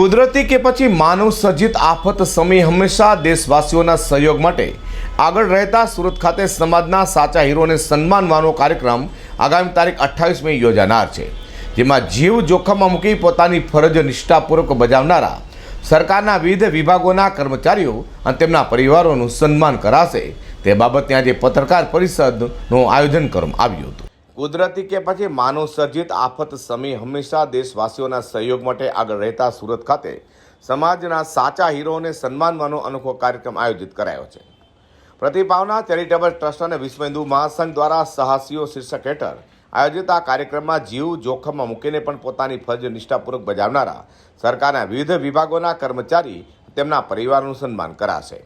કુદરતી કે પછી માનવ સર્જિત આફત સમયે હંમેશા દેશવાસીઓના સહયોગ માટે આગળ રહેતા સુરત ખાતે સમાજના સાચા હીરોને સન્માનવાનો કાર્યક્રમ આગામી તારીખ અઠ્ઠાવીસ મે યોજાનાર છે, જેમાં જીવ જોખમમાં મૂકી પોતાની ફરજ નિષ્ઠાપૂર્વક બજાવનારા સરકારના વિવિધ વિભાગોના કર્મચારીઓ અને તેમના પરિવારોનું સન્માન કરાશે. તે બાબતે આજે પત્રકાર પરિષદનું આયોજન કરવામાં આવ્યું હતું. કુદરતી કે પછી માનવ સર્જિત આફત સમી હંમેશા દેશવાસીઓના સહયોગ માટે આગળ રહેતા સુરત ખાતે સમાજના સાચા હીરોને સન્માનવાનો અનોખો કાર્યક્રમ આયોજિત કરાયો છે. પ્રતિભાવના ચેરિટેબલ ટ્રસ્ટ અને વિશ્વ હિન્દુ મહાસંઘ દ્વારા સાહસીઓ શીર્ષક હેઠળ આયોજિત આ કાર્યક્રમમાં જીવ જોખમમાં મૂકીને પણ પોતાની ફરજ નિષ્ઠાપૂર્વક બજાવનારા સરકારના વિવિધ વિભાગોના કર્મચારી તેમના પરિવારનું સન્માન કરાશે.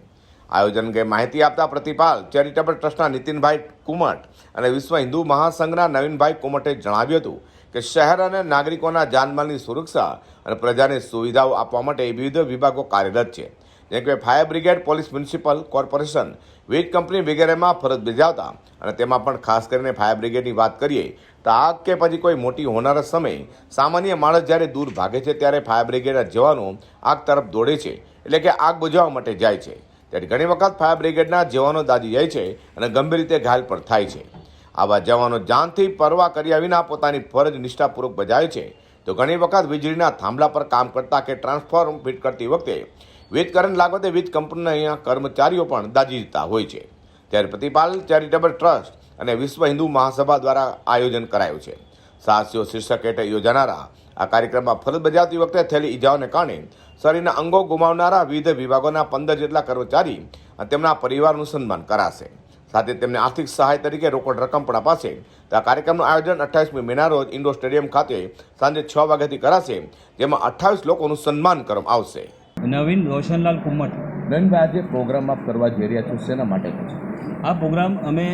આયોજન અંગે માહિતી આપતા પ્રતિપાલ ચેરિટેબલ ટ્રસ્ટના નીતિનભાઈ કુમટ અને વિશ્વ હિન્દુ મહાસંઘના નવીનભાઈ કુમટે જણાવ્યું હતું કે શહેર અને નાગરિકોના જાનમાલની સુરક્ષા અને પ્રજાને સુવિધાઓ આપવા માટે વિવિધ વિભાગો કાર્યરત છે. જેમ કે fire brigade, police municipal corporation, વીજ કંપની વગેરેમાં ફરજ બજાવતા અને તેમાં પણ ખાસ કરીને ફાયર બ્રિગેડની વાત કરીએ તો આગ કે પછી કોઈ મોટી હોનારત સમયે સામાન્ય માણસ જ્યારે દૂર ભાગે છે ત્યારે ફાયર બ્રિગેડના જવાનો આગ તરફ દોડે છે એટલે કે આગ બુઝાવવા માટે જાય છે. ત્યારે ઘણી વખત ફાયર બ્રિગેડના જવાનો દાજી જાય છે અને ગંભીર રીતે ઘાયલ પણ થાય છે. આવા જવાનો જાનથી પરવા કર્યા વિના પોતાની ફરજ નિષ્ઠાપૂર્વક બજાવે છે. તો ઘણી વખત વીજળીના થાંભલા પર કામ કરતા કે ટ્રાન્સફોર્મ ફિટ કરતી વખતે વીજ કરંટ લાગવાથી વીજ કંપનીના કર્મચારીઓ પણ દાજી જતા હોય છે. ત્યારે પ્રતિપાલ ચેરિટેબલ ટ્રસ્ટ અને વિશ્વ હિન્દુ મહાસભા દ્વારા આયોજન કરાયું છે. સાહસીઓ શીર્ષક હેઠળ યોજાનારા આ કાર્યક્રમમાં ફરજ બજાવતી વખતે થયેલી ઈજાઓને કારણે શરીરના અંગો ગુમાવનારા વિવિધ વિભાગોના પંદર જેટલા કર્મચારી અને તેમના પરિવારનું સન્માન કરાશે. સાથે તેમને આર્થિક સહાય તરીકે રોકડ રકમ પણ અપાશે. તો આ કાર્યક્રમનું આયોજન અઠ્ઠાવીસમી મેના રોજ ઇન્ડોર સ્ટેડિયમ ખાતે સાંજે છ વાગ્યાથી કરાશે જેમાં અઠ્ઠાવીસ લોકોનું સન્માન કરવામાં આવશે. નવીન રોશનલાલ કુમટ. બેનભાઈ આજે પ્રોગ્રામ આપ કરવા જઈ રહ્યા છો શેના માટે આ પ્રોગ્રામ અમે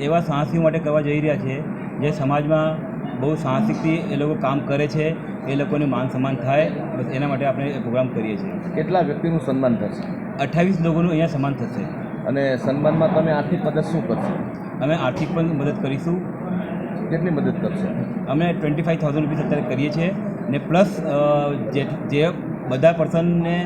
એવા સાહસીઓ માટે કરવા જઈ રહ્યા છીએ જે સમાજમાં બહુ સાહસિકથી એ લોકો કામ કરે છે એ લોકોને માન સન્માન થાય બસ એના માટે આપણે પ્રોગ્રામ કરીએ છીએ. કેટલા વ્યક્તિનું સન્માન થશે? અઠ્ઠાવીસ લોકોનું અહીંયા સન્માન થશે. અને સન્માનમાં તમે આર્થિક મદદ શું કરશો? અમે આર્થિક પણ મદદ કરીશું. કેટલી મદદ કરશો? અમે ટ્વેન્ટી ફાઇવ થાઉઝન્ડ રૂપીસ અત્યારે કરીએ છીએ. ને પ્લસ જે જે બધા પર્સનને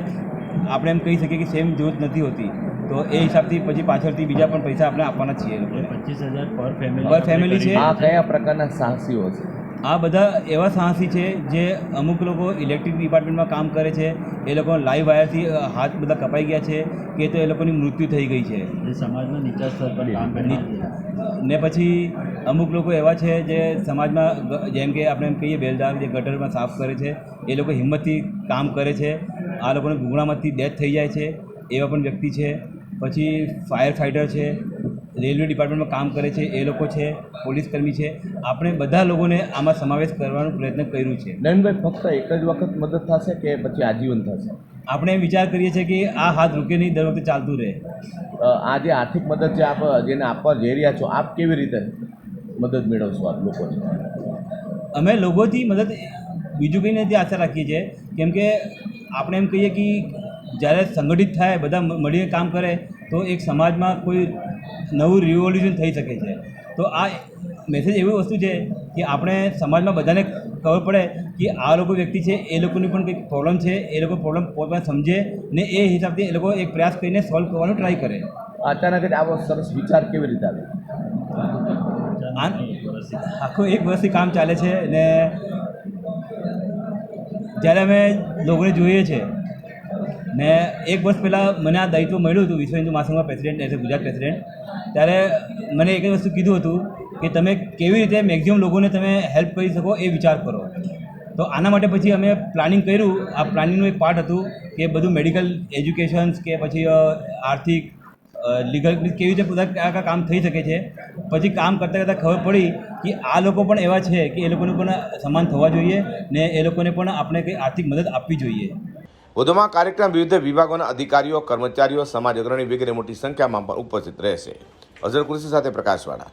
આપણે એમ કહી શકીએ કે સેમ જરૂરત નથી હોતી. તો એ હિસાબથી પછી પાછળથી બીજા પણ પૈસા આપણે આપવાના છીએ પચીસ હજાર પર ફેમિલી પર ફેમિલી છે. આ કયા પ્રકારના સાહસીઓ છે? આ બધા એવા સાહસી છે જે અમુક લોકો ઇલેક્ટ્રિક ડિપાર્ટમેન્ટમાં કામ કરે છે એ લોકો લાઈવ વાયરથી હાથ બધા કપાઈ ગયા છે કે તો એ લોકોની મૃત્યુ થઈ ગઈ છે. સમાજમાં સમાજના નીચા સ્તર પર કામ કરી ને પછી અમુક લોકો એવા છે જે સમાજમાં જેમ કે આપણે એમ કહીએ બેલદાર જે ગટરમાં સાફ કરે છે એ લોકો હિંમતથી કામ કરે છે આ લોકોને ગુગળામાંથી ડેથ થઈ જાય છે એવા પણ વ્યક્તિ છે. પછી ફાયર ફાઇટર છે રેલવે ડિપાર્ટમેન્ટમાં કામ કરે છે એ લોકો છે પોલીસ કર્મી છે આપણે બધા લોકોને આમાં સમાવેશ કરવાનો પ્રયત્ન કર્યું છે. નરેનભાઈ ફક્ત એક જ વખત મદદ થશે કે પછી આજીવન થશે? આપણે વિચાર કરીએ છીએ કે આ હાથ રૂકે નહીં દર વખતે ચાલતું રહે. આ જે આર્થિક મદદ જે આપ જેને આપવા જઈ રહ્યા છો આપ કેવી રીતે મદદ મેળવશો આ લોકોની? અમે લોકોથી મદદ બીજું કંઈ નથી આશા રાખીએ છીએ. કેમ કે આપણે એમ કહીએ કે જ્યારે સંગઠિત થાય બધા મળીને કામ કરે તો એક સમાજમાં કોઈ નવું રિવોલ્યુશન થઈ શકે છે. તો આ મેસેજ એવી વસ્તુ છે કે આપણે સમાજમાં બધાને ખબર પડે કે આ લોકો વ્યક્તિ છે એ લોકોની પણ કંઈક પ્રોબ્લેમ છે એ લોકો પ્રોબ્લેમ પોતાને સમજે ને એ હિસાબથી એ લોકો એક પ્રયાસ કરીને સોલ્વ કરવાનો ટ્રાય કરે. અચાનક જ આવો સરસ વિચાર કેવી રીતે આવ્યો આ આખું એક વર્ષથી કામ ચાલે છે ને જ્યારે અમે લોકોને જોઈએ છે ને એક વર્ષ પહેલાં મને આ દાયિત્વ મળ્યું હતું વિશ્વ હિન્દુ મહાસંઘમાં પ્રેસિડેન્ટ એઝ ગુજરાત પ્રેસિડેન્ટ. ત્યારે મને એક જ વસ્તુ કીધું હતું કે તમે કેવી રીતે મેક્ઝિમમ લોકોને તમે હેલ્પ કરી શકો એ વિચાર કરો. તો આના માટે પછી અમે પ્લાનિંગ કર્યું. આ પ્લાનિંગનું એક પાર્ટ હતું કે બધું મેડિકલ એજ્યુકેશન્સ કે પછી આર્થિક લીગલ કેવી રીતે બધા કયા કામ થઈ શકે છે. પછી કામ કરતાં કરતાં ખબર પડી કે આ લોકો પણ એવા છે કે એ લોકોને પણ સમાન થવા જોઈએ ને એ લોકોને પણ આપણે કંઈ આર્થિક મદદ આપવી જોઈએ. વધુમાં કાર્યક્રમ વિવિધ વિભાગોના અધિકારીઓ, કર્મચારીઓ, સમાજ અગ્રણી વગેરે મોટી સંખ્યામાં પણ ઉપસ્થિત રહેશે. અઝર કૃષિ સાથે પ્રકાશવાળા.